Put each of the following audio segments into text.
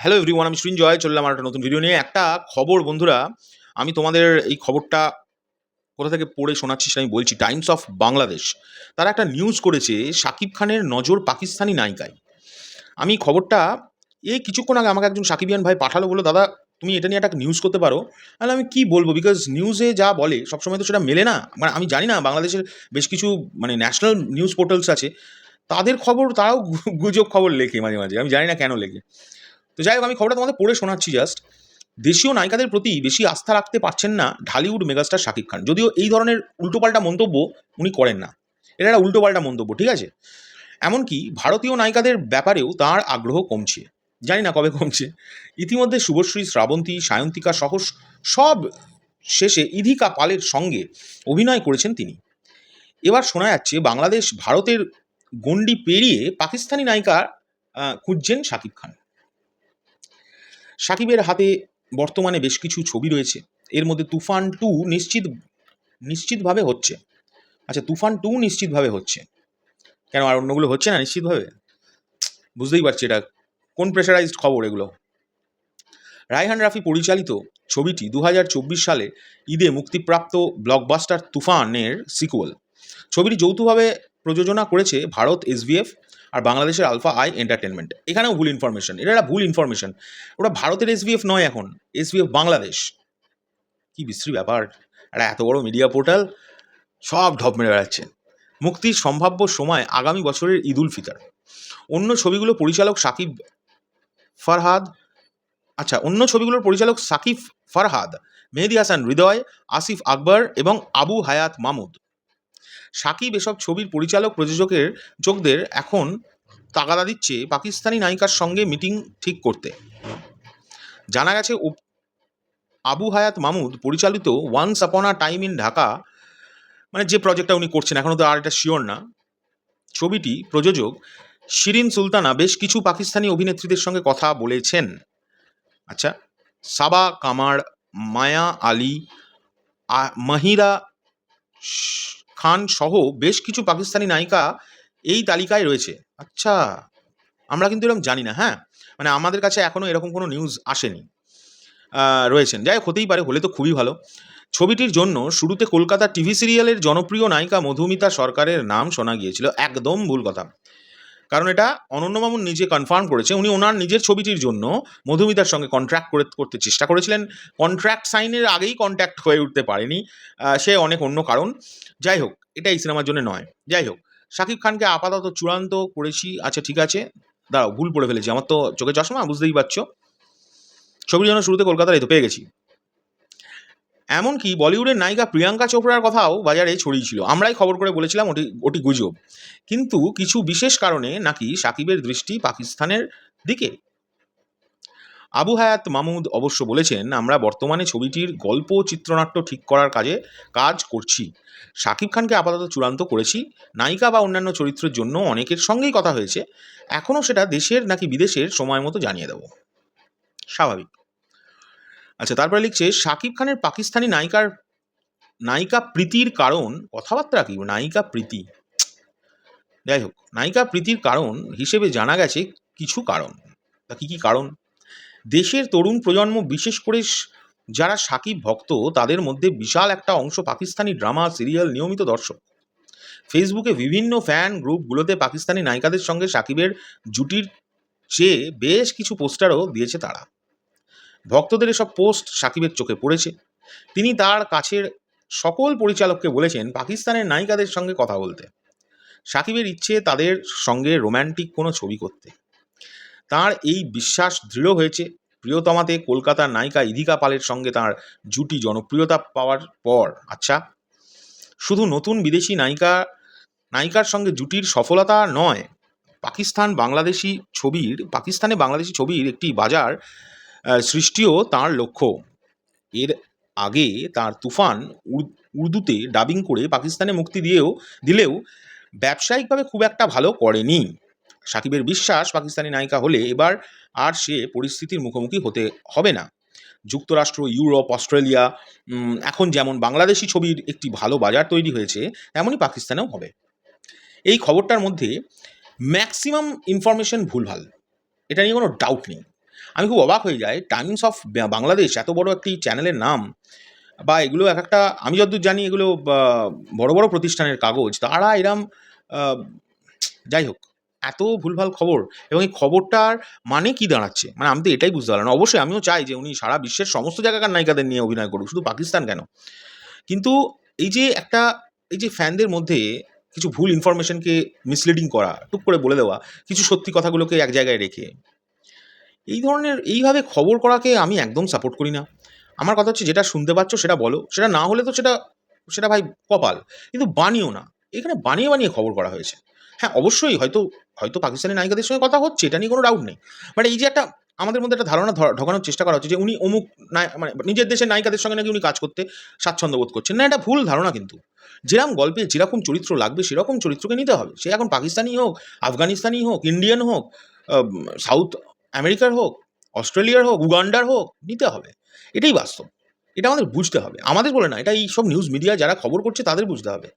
Hello everyone আমি সৃঞ্জয় চললাম আর একটা নতুন ভিডিও নিয়ে। একটা খবর বন্ধুরা, আমি তোমাদের এই খবরটা কোথা থেকে পড়ে শোনাচ্ছি আমি বলছি। টাইমস অফ বাংলাদেশ তারা একটা নিউজ করেছে শাকিব খানের নজর পাকিস্তানি নায়িকায়। আমি খবরটা এই কিছুক্ষণ আগে আমাকে একজন সাকিবিয়ান ভাই পাঠালো বলো দাদা, তুমি এটা নিয়ে একটা নিউজ করতে পারো? তাহলে আমি কি বলব? বিকজ নিউজে যা বলে, সবসময় তো সেটা মেলে না। মানে আমি জানি না, বাংলাদেশের বেশ কিছু মানে ন্যাশনাল নিউজ পোর্টালস আছে। তাদের খবর, তারাও গুজব খবর লেখে মাঝে মাঝে। আমি জানি না কেন লেখে। তো যাই হোক, আমি খবরটা তোমাদের পড়ে শোনাচ্ছি জাস্ট দেশীয় নায়িকাদের প্রতি বেশি আস্থা রাখতে পারছেন না ঢালিউড মেগাস্টার শাকিব খান। যদিও এই ধরনের উল্টোপাল্টা মন্তব্য উনি করেন না। এটা একটা উল্টোপাল্টা মন্তব্য, ঠিক আছে? এমনকি ভারতীয় নায়িকাদের ব্যাপারেও তার আগ্রহ কমছে। জানি না কবে কমছে। ইতিমধ্যে শুভশ্রী, শ্রাবন্তী, সায়ন্তিকা সহ সব শেষে ইধিকা পালের সঙ্গে অভিনয় করেছেন তিনি। এবার শোনা যাচ্ছে, বাংলাদেশ, ভারতের গণ্ডি পেরিয়ে পাকিস্তানি নায়িকা খুঁজছেন শাকিব খান। সাকিবের হাতে বর্তমানে বেশ কিছু ছবি রয়েছে। এর মধ্যে তুফান টু নিশ্চিত, নিশ্চিতভাবে হচ্ছে। আচ্ছা তুফান টু নিশ্চিতভাবে হচ্ছে। কেন, আর অন্যগুলো হচ্ছে না নিশ্চিতভাবে? বুঝতেই পারছি এটা। কোন প্রেশারাইজড খবর এগুলো? রায়হান রাফি পরিচালিত ছবিটি দু হাজার চব্বিশ সালে ঈদে মুক্তিপ্রাপ্ত ব্লকবাস্টার তুফানের সিকুয়াল ছবিটি যৌথভাবে প্রযোজনা করেছে ভারত এসবিএফ আর বাংলাদেশের আলফা আই এন্টারটেনমেন্ট এখানেও ভুল ইনফরমেশন এটা একটা ভুল ইনফরমেশন ওটা ভারতের এসবিএফ নয় এখন এসবিএফ বাংলাদেশ। কি বিশ্রী ব্যাপার, একটা এত বড় মিডিয়া পোর্টাল সব ঢপ মেরে বেড়াচ্ছে। মুক্তির সম্ভাব্য সময় আগামী বছরের ঈদ উল ফিতর। অন্য ছবিগুলো পরিচালক সাকিব ফারহাদ আচ্ছা অন্য ছবিগুলোর পরিচালক সাকিব ফারহাদ, মেহেদি হাসান হৃদয়, আসিফ আকবর এবং আবু হায়াত মামুদ সাকিব এসব ছবির পরিচালক প্রযোজকের যোগদের এখন তাগাদা দিচ্ছে পাকিস্তানি নায়িকার সঙ্গে মিটিং ঠিক করতে। জানা গেছে আবু হায়াত মামুদ পরিচালিত once upon a time in Dhaka মানে যে প্রজেক্টটা উনি করছেন এখনও তো আর এটা শিওর না, ছবিটি প্রযোজক শিরিন সুলতানা বেশ কিছু পাকিস্তানি অভিনেত্রীদের সঙ্গে কথা বলেছেন। আচ্ছা সাবা কামার, মায়া আলী মাহিরা খান সহ বেশ কিছু পাকিস্তানি নায়িকা এই তালিকায় রয়েছে। আচ্ছা আমরা কিন্তু এরকম জানি না হ্যাঁ? মানে আমাদের কাছে এখনও এরকম কোনো নিউজ আসেনি। রয়েছেন। যাই হতেই পারে, হলে তো খুবই ভালো। ছবিটির জন্য শুরুতে কলকাতা টিভি সিরিয়ালের জনপ্রিয় নায়িকা মধুমিতা সরকারের নাম শোনা গিয়েছিল। একদম ভুল কথা। কারণ এটা অনন্য মামুন নিজে কনফার্ম করেছে, উনি ওনার নিজের ছবিটির জন্য মধুমিতার সঙ্গে কন্ট্রাক্ট করে, করতে চেষ্টা করেছিলেন। কন্ট্রাক্ট সাইনের আগেই কন্ট্যাক্ট হয়ে উঠতে পারেনি সে অনেক অন্য কারণ। যাই হোক এটা এই সিনেমার জন্য নয়। যাই হোক, শাকিব খানকে আপাতত চূড়ান্ত করেছি। আচ্ছা ঠিক আছে। দাঁড়াও, ভুল পড়ে ফেলেছি। আমার তো চোখে চশমা, বুঝতেই পারছ। ছবির জন্য শুরুতে কলকাতার এই তো পেয়ে গেছি। এমনকি বলিউডের নায়িকা প্রিয়াঙ্কা চোপড়ার কথাও বাজারে ছড়িয়েছিল আমরাই খবর করে বলেছিলাম ওটি ওটি গুজব। কিন্তু কিছু বিশেষ কারণে নাকি সাকিবের দৃষ্টি পাকিস্তানের দিকে। আবু হায়াত মামুদ অবশ্য বলেছেন, আমরা বর্তমানে ছবিটির গল্প, চিত্রনাট্য ঠিক করার কাজে কাজ করছি। শাকিব খানকে আপাতত চূড়ান্ত করেছি। নায়িকা বা অন্যান্য চরিত্রের জন্য অনেকের সঙ্গেই কথা হয়েছে। এখনও সেটা দেশের নাকি বিদেশের সময় মতো জানিয়ে দেব। স্বাভাবিক। আচ্ছা তারপরে লিখছে, শাকিব খানের পাকিস্তানি নায়িকার, নায়িকা প্রীতির কারণ, কথাবার্তা কি? নায়িকা প্রীতি। যাই হোক, নায়িকা প্রীতির কারণ হিসেবে জানা গেছে কিছু কারণ। তা কী কী কারণ? দেশের তরুণ প্রজন্ম, বিশেষ করে যারা সাকিব ভক্ত, তাদের মধ্যে বিশাল একটা অংশ পাকিস্তানি ড্রামা, সিরিয়াল, নিয়মিত দর্শক। ফেসবুকে বিভিন্ন ফ্যান গ্রুপগুলোতে পাকিস্তানি নায়িকাদের সঙ্গে সাকিবের জুটির চেয়ে বেশ কিছু পোস্টারও দিয়েছে তারা। ভক্তদের এসব পোস্ট সাকিবের চোখে পড়েছে। তিনি তার কাছের সকল পরিচালককে বলেছেন, পাকিস্তানের নায়িকাদের সঙ্গে কথা বলতে। সাকিবের ইচ্ছে তাদের সঙ্গে রোম্যান্টিক কোনো ছবি করতে। তার এই বিশ্বাস দৃঢ় হয়েছে। প্রিয়তমাতে কলকাতার নায়িকা ইধিকা পালের সঙ্গে তার জুটি জনপ্রিয়তা পাওয়ার পর আচ্ছা শুধু নতুন বিদেশি নায়িকা, নায়িকার সঙ্গে জুটির সফলতা নয় পাকিস্তান বাংলাদেশি ছবির পাকিস্তানে বাংলাদেশি ছবির একটি বাজার সৃষ্টিও তার লক্ষ্য। এর আগে তার তুফান উর্দুতে ডাবিং করে পাকিস্তানে মুক্তি দিয়েও, দিলেও ব্যবসায়িকভাবে খুব একটা ভালো করেনি। সাকিবের বিশ্বাস পাকিস্তানি নায়িকা হলে এবার আর সে পরিস্থিতির মুখোমুখি হতে হবে না। যুক্তরাষ্ট্র, ইউরোপ, অস্ট্রেলিয়া এখন যেমন বাংলাদেশি ছবির একটি ভালো বাজার তৈরি হয়েছে তেমনই পাকিস্তানেও হবে। এই খবরটার মধ্যে ম্যাক্সিমাম ইনফরমেশন ভুলভাল। এটা নিয়ে কোনো ডাউট নেই। আমি খুব অবাক হয়ে যাই। টাইমস অফ বাংলাদেশ এত বড় একটি চ্যানেলের নাম বা এগুলো এক একটা, আমি যতদূর জানি এগুলো বড় বড় প্রতিষ্ঠানের কাগজ। তারা এরম যাই হোক, এত ভুলভাল খবর এবং এই খবরটার মানে কি দাঁড়াচ্ছে? মানে আমি তো এটাই বুঝতে পারলাম অবশ্যই আমিও চাই যে উনি সারা বিশ্বের সমস্ত জায়গাকার নায়িকাদের নিয়ে অভিনয় করুক, শুধু পাকিস্তান কেন? কিন্তু এই যে একটা, এই যে ফ্যানদের মধ্যে কিছু ভুল ইনফরমেশনকে মিসলিডিং করা, টুক করে বলে দেওয়া, কিছু সত্যি কথাগুলোকে এক জায়গায় রেখে এই ধরনের, এইভাবে খবর করাকে আমি একদম সাপোর্ট করি না। আমার কথা হচ্ছে যেটা শুনতে পাচ্ছ সেটা বলো, সেটা না হলে তো সেটা সেটা ভাই কপাল। কিন্তু বানিও না। এখানে বানিয়ে বানিয়ে খবর করা হয়েছে। হ্যাঁ অবশ্যই হয়তো হয়তো পাকিস্তানি নায়িকাদের সঙ্গে কথা হচ্ছে, এটা নিয়ে কোনো ডাউট নেই। বাট এই যে একটা, আমাদের মধ্যে একটা ধারণা ঢোকানোর চেষ্টা করা হচ্ছে যে উনি অমুক মানে নিজের দেশের নায়িকাদের সঙ্গে নাকি উনি কাজ করতে স্বাচ্ছন্দ্য বোধ করছেন। না, এটা ভুল ধারণা কিন্তু। যেরকম গল্পে যেরকম চরিত্র লাগবে, সেরকম চরিত্রকে নিতে হবে। সে এখন পাকিস্তানি হোক, আফগানিস্তানি হোক, ইন্ডিয়ান হোক সাউথ আমেরিকার হোক, অস্ট্রেলিয়ার হোক, উগান্ডার হোক, নিতে হবে। এটাই বাস্তব। এটা আমাদের বুঝতে হবে। আমাদের বলে না, এটা এই সব নিউজ মিডিয়া যারা খবর করছে তাদের বুঝতে হবে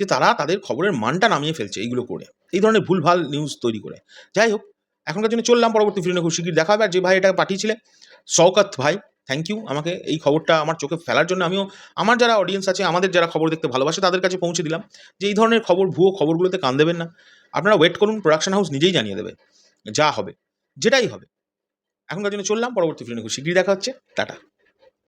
যে তারা তাদের খবরের মানটা নামিয়ে ফেলছে এইগুলো করে। এই ধরনের ভুলভাল নিউজ তৈরি করে। যাই হোক, এখনকার জন্য চললাম, পরবর্তী ফিল্মে খুব শিগগির দেখা হবে। আর যে ভাই এটা পাঠিয়েছিলেন শওকত ভাই থ্যাংক ইউ আমাকে এই খবরটা আমার চোখে ফেলার জন্য আমিও, আমার যারা অডিয়েন্স আছে, আমাদের যারা খবর দেখতে ভালোবাসে, তাদের কাছে পৌঁছে দিলাম যে এই ধরনের খবর, ভুয়ো খবরগুলোতে কান দেবেন না। আপনারা ওয়েট করুন প্রোডাকশন হাউস নিজেই জানিয়ে দেবে, যা হবে। যেটাই হবে। এখনকার জন্য চললাম পরবর্তী ফিল্মে খুব শিগগিরই দেখা হচ্ছে। টাটা।